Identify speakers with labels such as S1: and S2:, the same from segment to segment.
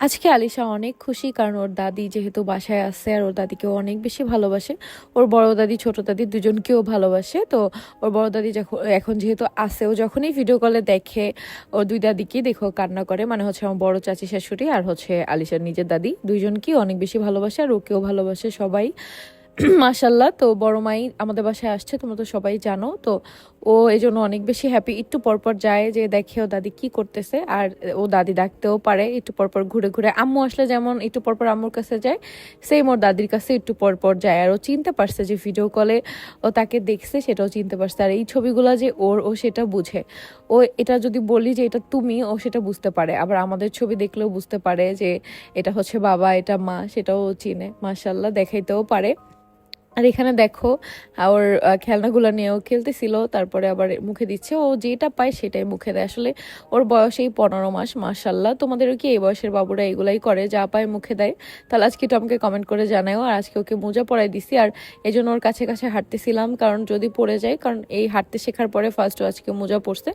S1: আজকে আলিশা অনেক খুশি কারণ ওর দাদি যেহেতু বাসায় আসছে আর ওর দাদিকেও অনেক বেশি ভালোবাসে। ওর বড় দাদি, ছোট দাদি দুজনকেও ভালোবাসে। তো ওর বড় দাদি যখন, এখন যেহেতু আসে ও যখনই ভিডিও কলে দেখে ওর দুই দাদিকে দেখো কান্না করে। মানে হচ্ছে আমার বড় চাচি শাশুড়ি আর হচ্ছে আলিশার নিজের দাদি। দুইজনকেই অনেক বেশি ভালোবাসে আর ওকেও ভালোবাসে সবাই। মাশাল্লাহ তো বড় মাই আমাদের বাসায় আসছে, তোমরা তো সবাই জানো। তো ও এই জন্য অনেক বেশি হ্যাপি একটু পরপর যায় যে দেখে ও দাদি কি করতেছে, আর ও দাদি ডাকতেও পারে। একটু পরপর ঘুরে ঘুরে আম্মু আসলে যেমন একটু পরপর আম্মুর কাছে যায় সেম ওর দাদির কাছে একটু পরপর যায়। আর ও চিনতে পারছে যে ভিডিও কলে ও তাকে দেখছে, সেটাও চিনতে পারছে। আর এই ছবিগুলো যে ওর, ও সেটা বুঝে। ও এটা যদি বলি যে এটা তুমি, ও সেটা বুঝতে পারে। আবার আমাদের ছবি দেখলেও বুঝতে পারে যে এটা হচ্ছে বাবা, এটা মা, সেটাও চিনে। মাশাল্লাহ দেখাইতেও পারে। আর এখানে দেখো, ওর খেলনাগুলো নিয়েও খেলতেছিল, তারপরে আবার মুখে দিচ্ছে। ও যেটা পায় সেটাই মুখে দেয়। আসলে ওর বয়স এই পনেরো মাস মাসাল্লাহ তোমাদেরও কি এই বয়সের বাবুরা এগুলাই করে, যা পায় মুখে দেয়? তাহলে আজকে একটু আমাকে কমেন্ট করে জানাও আর আজকে ওকে মোজা পরাই দিছি। আর এই জন্য ওর কাছে কাছে হাঁটতেছিলাম, কারণ যদি পড়ে যায়, কারণ এই হাঁটতে শেখার পরে ফার্স্ট ও আজকে মোজা পড়ছে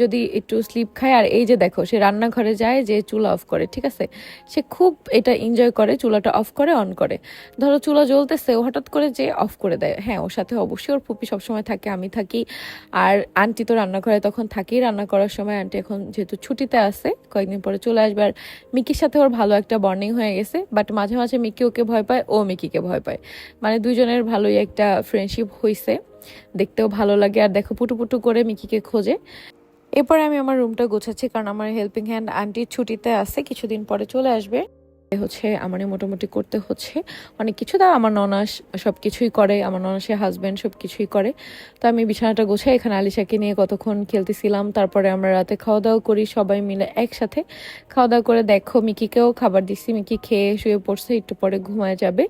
S1: যদি একটু স্লিপ খায়, আর এই যে দেখো, সে রান্নাঘরে যায়, যে চুলা অফ করে, ঠিক আছে? সে খুব এটা এনজয় করে, চুলাটা অফ করে অন করে। ধরো চুলা জ্বলতেছে, ও হঠাৎ করে যে অফ করে দেয়। হ্যাঁ ওর সাথে অবশ্যই ওর ফুপি সবসময় থাকে, আমি থাকি। আর আন্টি তো রান্নাঘরে তখন থাকি রান্না করার সময় আন্টি এখন যেহেতু ছুটিতে আছে, কয়েকদিন পরে চলে আসবে। আর মিকির সাথে ওর ভালো একটা বর্নিং হয়ে গেছে। বাট মাঝে মাঝে মিকি ওকে ভয় পায়, ও মিকিকে ভয় পায়। মানে দুজনের ভালোই একটা ফ্রেন্ডশিপ হয়েছে দেখতেও ভালো লাগে। আর দেখো, পুটু পুটু করে মিকিকে খোঁজে। এরপরে আমি আমার রুমটা গোছাচ্ছি, কারণ আমার হেল্পিং হ্যান্ড আন্টির ছুটিতে আছে, কিছুদিন পরে চলে আসবে। হচ্ছে, আমারই মোটামুটি করতে হচ্ছে। অনেক কিছু তা আমার ননাস সব কিছুই করে, আমার ননাসের হাজব্যান্ড সব কিছুই করে। তো আমি বিছানাটা গোছাই, এখানে আলিশাকে নিয়ে কতক্ষণ খেলতেছিলাম, তারপরে আমরা রাতে খাওয়া দাওয়া করি, সবাই মিলে একসাথে। খাওয়া দাওয়া করে দেখো মিকিকেও খাবার দিচ্ছি, মিকি খেয়ে শুয়ে পড়ছে, একটু পরে ঘুমায় যাবে।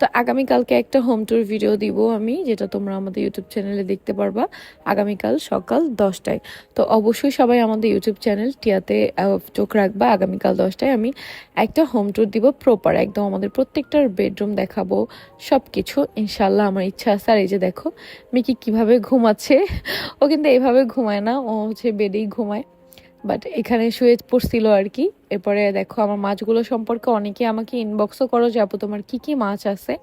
S1: তো আগামীকালকে একটা হোম ট্যুর ভিডিও দিব আমি, যেটা তোমরা আমাদের ইউটিউব চ্যানেলে দেখতে পারবা আগামীকাল সকাল দশটায়। তো অবশ্যই সবাই আমাদের ইউটিউব চ্যানেল টিয়াতে চোখ রাখবা, আগামীকাল দশটায় আমি একটা হোম ট্যুর দিব প্রপার একদম আমাদের প্রত্যেকটার বেডরুম দেখাবো সব কিছু ইনশাল্লাহ আমার ইচ্ছা আছে। আর এই যে দেখো, মিকি কীভাবে ঘুমাচ্ছে, ও কিন্তু এভাবে ঘুমায় না, ও হচ্ছে বেডেই ঘুমায় বাট এখানে শুয়ে পড়ছিল আর কি। এরপরে দেখো আমার মাছগুলো সম্পর্কে অনেকে আমাকে ইনবক্সও করো যে, আপু, তোমার কি কি মাছ আছে?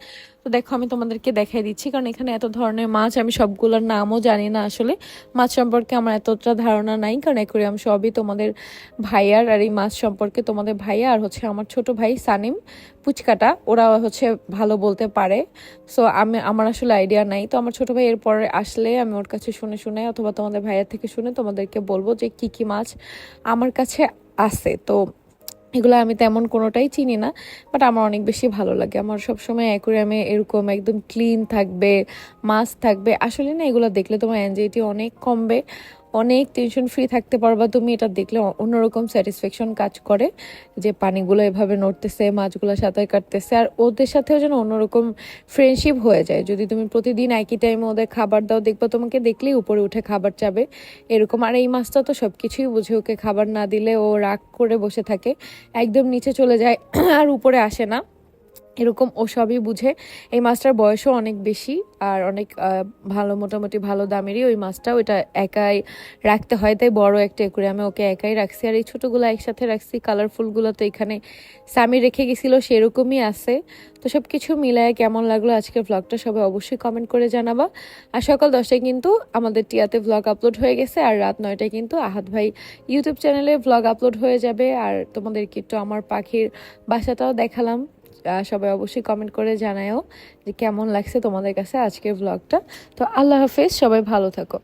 S1: তো দেখো, আমি তোমাদেরকে দেখাই দিচ্ছি, কারণ এখানে এত ধরনের মাছ, আমি সবগুলোর নামও জানি না আসলে। মাছ সম্পর্কে আমার এতটা ধারণা নাই, কারণ অ্যাকোরিয়াম সবই তোমাদের ভাইয়ার আর এই মাছ সম্পর্কে তোমাদের ভাইয়া আর হচ্ছে আমার ছোট ভাই সানিম পুচকাটা, ওরা হচ্ছে ভালো বলতে পারে। সো আমি, আমার আসলে আইডিয়া নাই। তো আমার ছোট ভাই এরপরে আসলে আমি ওর কাছে শুনে শুনে অথবা তোমাদের ভাইয়ার থেকে শুনে তোমাদেরকে বলব যে, কি কি মাছ আমার কাছে আছে? তো এগুলো আমি তেমন কোনোটাই চিনি না বাট আমার অনেক বেশি ভালো লাগে। আমার সবসময় অ্যাকুরিয়ামে এরকম একদম ক্লিন থাকবে মাস্ক থাকবে। আসলে না, এগুলো দেখলে তোমার অ্যাংজাইটি অনেক কমবে। অনেক টেনশন ফ্রি থাকতে পারবা তুমি এটা দেখলে অন্যরকম স্যাটিসফ্যাকশন কাজ করে যে পানিগুলো এভাবে নড়তেছে মাছগুলো সাঁতার কাটতেছে আর ওদের সাথেও যেন অন্যরকম ফ্রেন্ডশিপ হয়ে যায়। যদি তুমি প্রতিদিন একই টাইমে ওদের খাবার দাও, দেখবা তোমাকে দেখলেই উপরে উঠে খাবার চাবে এরকম। আর এই মাছটা তো সব কিছুই বুঝে ওকে খাবার না দিলে ও রাগ করে বসে থাকে, একদম নিচে চলে যায় আর উপরে আসে না। এরকম ও সবই বুঝে। এই মাছটার বয়সও অনেক বেশি আর অনেক ভালো, মোটামুটি ভালো দামেরই ওই মাছটা ওইটা একাই রাখতে হয়, তাই বড় একটা আমি ওকে একাই রাখছি। আর এই ছোটোগুলো একসাথে রাখছি কালারফুলগুলো তো এখানে স্বামী রেখে গেছিল, সেরকমই আছে। তো সব কিছু মিলায় কেমন লাগল আজকের ভ্লগটা সবাই অবশ্যই কমেন্ট করে জানাবা। আর সকাল দশটায় কিন্তু আমাদের টিয়াতে ভ্লগ আপলোড হয়ে গেছে, আর রাত নয়টায় কিন্তু আহাত ভাই ইউটিউব চ্যানেলে ভ্লগ আপলোড হয়ে যাবে। আর তোমাদেরকে একটু আমার পাখির বাসাটাও দেখালাম। সবাই অবশ্যই কমেন্ট করে জানায়ও যে কেমন লাগছে তোমাদের কাছে আজকের ব্লগটা তো আল্লাহ হাফেজ, সবাই ভালো থাকো।